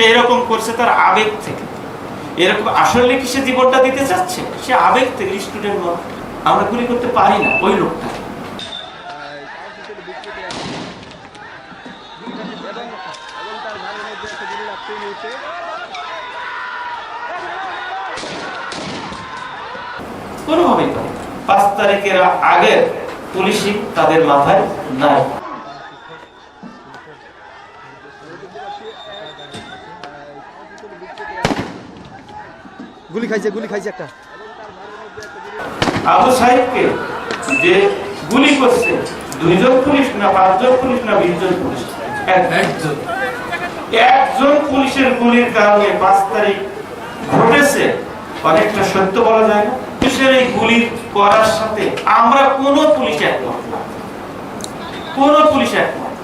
সে এরকম করছে তার আবেগ থেকে। এরকম আসলে কি সে জীবনটা দিতে চাচ্ছে? সে আবেগ থেকে স্টুডেন্ট মত আমরা গুলি করতে পারি না ওই লোকটা। কোনোভাবেই পারি। পাঁচ তারিখের আগে পুলিশই তাদের মাথায় নাই। গুলি খাইছে গুলি খাইছে একটা। আবু সাহেবকে যে গুলি করছে, দুইজন পুলিশ না পাঁচজন পুলিশ না বিশজন পুলিশ? একজন। একজন পুলিশের গুলির কারণে পাঁচ তারিখ ঘটেছে, অনেকটা সত্য বলা যায় না। পুলিশের এই গুলি করার সাথে আমরা কোন পুলিশ একমত না। কোন পুলিশ একমত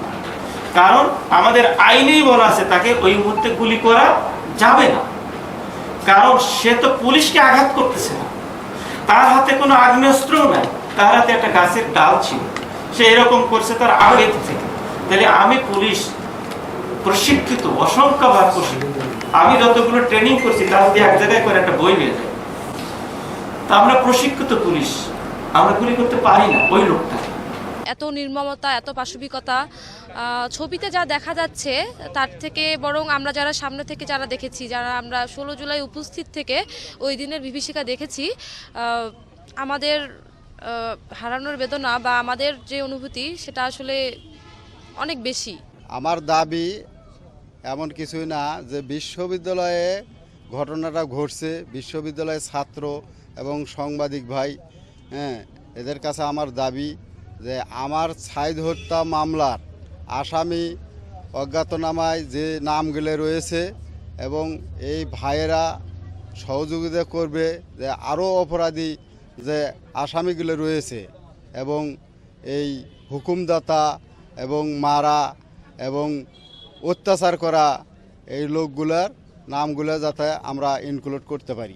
কারণ আমাদের আইনেই বলা আছে, তাকে ওই মুহূর্তে গুলি করা যাবে না। কারণ সে তো পুলিশকে আঘাত করতেছে না। তার হাতে কোনো আগ্নেয়াস্ত্রও নাই, তার হাতে একটা গাছের ডাল ছিল। সে এরকম করছে তার আবেগ থেকে। তাহলে আমি পুলিশ, প্রশিক্ষিত, অসংখ্যবার প্রশিক্ষিত। আমি যতগুলো ট্রেনিং করছি, তার দিয়ে এক জায়গায় করে একটা বই নিয়ে যায় তা আমরা প্রশিক্ষিত পুলিশ, আমরা গুলি করতে পারি না ওই লোকটা এত নির্মমতা, এত পাশবিকতা ছবিতে যা দেখা যাচ্ছে, তার থেকে বরং আমরা যারা সামনে থেকে যারা দেখেছি, যারা আমরা ষোলো জুলাই উপস্থিত থেকে ওই দিনের বিভীষিকা দেখেছি আমাদের হারানোর বেদনা বা আমাদের যে অনুভূতি, সেটা আসলে অনেক বেশি। আমার দাবি এমন কিছুই না যে বিশ্ববিদ্যালয়ে ঘটনাটা ঘটছে, বিশ্ববিদ্যালয়ের ছাত্র এবং সাংবাদিক ভাই হ্যাঁ এদের কাছে আমার দাবি যে আমার ছাইদ হত্যা মামলার আসামি অজ্ঞাতনামায় যে নামগুলো রয়েছে এবং এই ভাইয়েরা সহযোগিতা করবে যে আরও অপরাধী যে আসামিগুলো রয়েছে এবং এই হুকুমদাতা এবং মারা এবং অত্যাচার করা এই লোকগুলার নামগুলো যাতে আমরা ইনক্লুড করতে পারি।